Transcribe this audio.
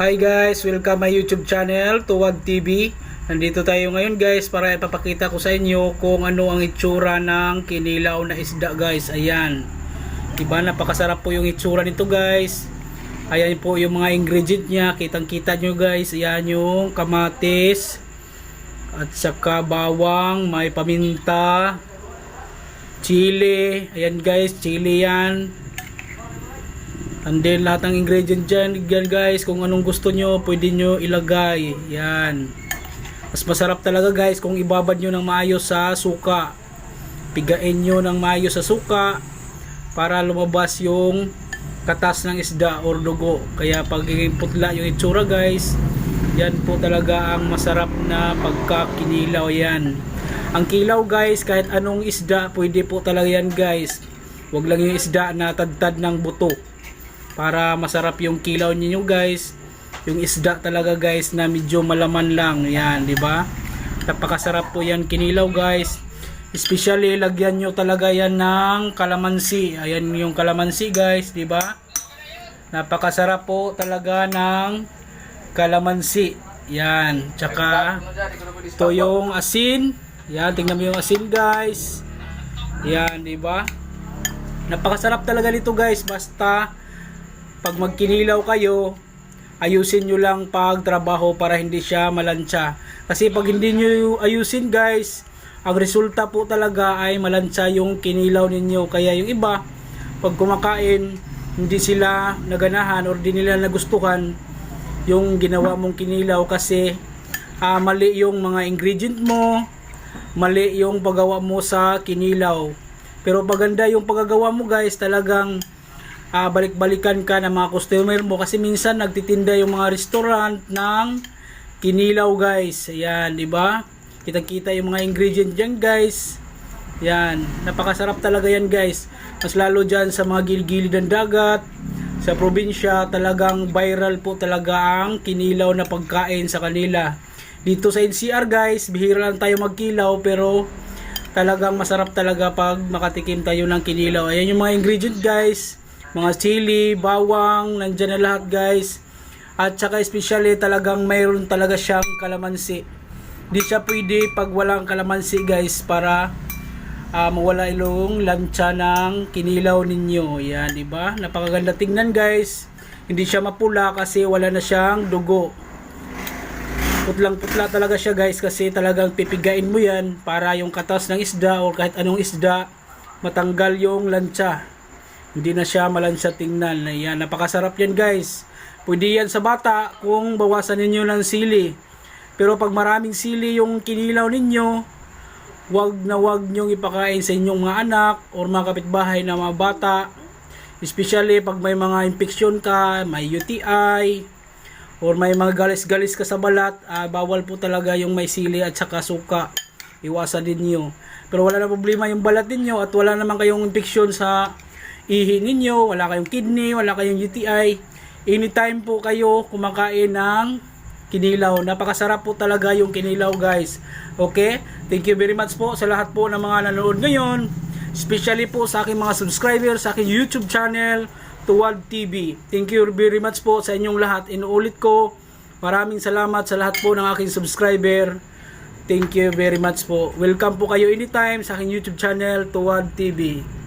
Hi guys, welcome my YouTube channel, Tuwad TV. Nandito tayo ngayon guys para ipapakita ko sa inyo kung ano ang itsura ng kinilaw na isda guys. Ayan. Diba napakasarap po yung itsura nito guys. Ayan po yung mga ingredient niya. Kitang kita nyo guys. Ayan yung kamatis. At saka bawang, may paminta, chili. Ayan guys, chili yan. And then lahat ng ingredient dyan, yan guys, kung anong gusto nyo, pwede nyo ilagay. Yan. Mas masarap talaga guys kung ibabad nyo ng maayos sa suka. Pigain nyo ng maayos sa suka para lumabas yung katas ng isda or dugo. Kaya pag putla yung itsura guys, yan po talaga ang masarap na pagkakinilaw yan. Ang kilaw guys, kahit anong isda, pwede po talaga yan guys. Huwag lang yung isda na tadtad ng buto para masarap yung kilaw ninyo guys. Yung isda talaga guys na medyo malaman lang. Yan di ba? Napakasarap po yan kinilaw guys. Especially lagyan nyo talaga yan ng kalamansi. Ayan yung kalamansi guys di ba? Napakasarap po talaga ng kalamansi. Yan tsaka ito yung asin. Yan tingnan mo yung asin guys. Yan di ba? Napakasarap talaga nito guys. Basta pag magkinilaw kayo, ayusin nyo lang pag trabaho para hindi siya malansya. Kasi pag hindi nyo ayusin guys, ang resulta po talaga ay malansya yung kinilaw ninyo. Kaya yung iba, pag kumakain, hindi sila naganahan or di nila nagustuhan yung ginawa mong kinilaw kasi ah, mali yung mga ingredient mo, mali yung paggawa mo sa kinilaw. Pero paganda yung paggagawa mo guys, talagang ah, balik-balikan ka ng mga customer mo kasi minsan nagtitinda yung mga restaurant ng kinilaw guys. Ayan, di ba? Kitang-kita yung mga ingredient diyan guys. Yan, napakasarap talaga yan guys. Mas lalo dyan sa mga gilid-gilid ng dagat, sa probinsya, talagang viral po talaga ang kinilaw na pagkain sa kanila. Dito sa NCR guys, bihira lang tayo magkilaw pero talagang masarap talaga pag makatikim tayo ng kinilaw. Ayan yung mga ingredient guys mga chili, bawang, nandyan na lahat guys. At saka especially talagang mayroon talaga siyang kalamansi. Di siya pwede pag walang kalamansi guys para uh, mawala ilong lancha ng kinilaw ninyo. Yan, di ba? Napakaganda tingnan guys. Hindi siya mapula kasi wala na siyang dugo. Putlang putla talaga siya guys kasi talagang pipigain mo yan para yung katas ng isda o kahit anong isda matanggal yung lancha. Hindi na siya malansya tingnan. Ayan, napakasarap yan guys. Pwede yan sa bata kung bawasan ninyo ng sili. Pero pag maraming sili yung kinilaw ninyo, wag na wag nyong ipakain sa inyong mga anak or mga kapitbahay na mga bata. Especially pag may mga infeksyon ka, may UTI, or may mga galis-galis ka sa balat, ah, bawal po talaga yung may sili at saka suka. Iwasan din nyo. Pero wala na problema yung balat ninyo at wala naman kayong infeksyon sa ihi ninyo, wala kayong kidney, wala kayong UTI, anytime po kayo kumakain ng kinilaw. Napakasarap po talaga yung kinilaw guys. Okay? Thank you very much po sa lahat po ng mga nanonood ngayon. Especially po sa aking mga subscribers sa aking YouTube channel, Tuwad TV. Thank you very much po sa inyong lahat. Inuulit ko, maraming salamat sa lahat po ng aking subscriber. Thank you very much po. Welcome po kayo anytime sa aking YouTube channel, Tuwad TV.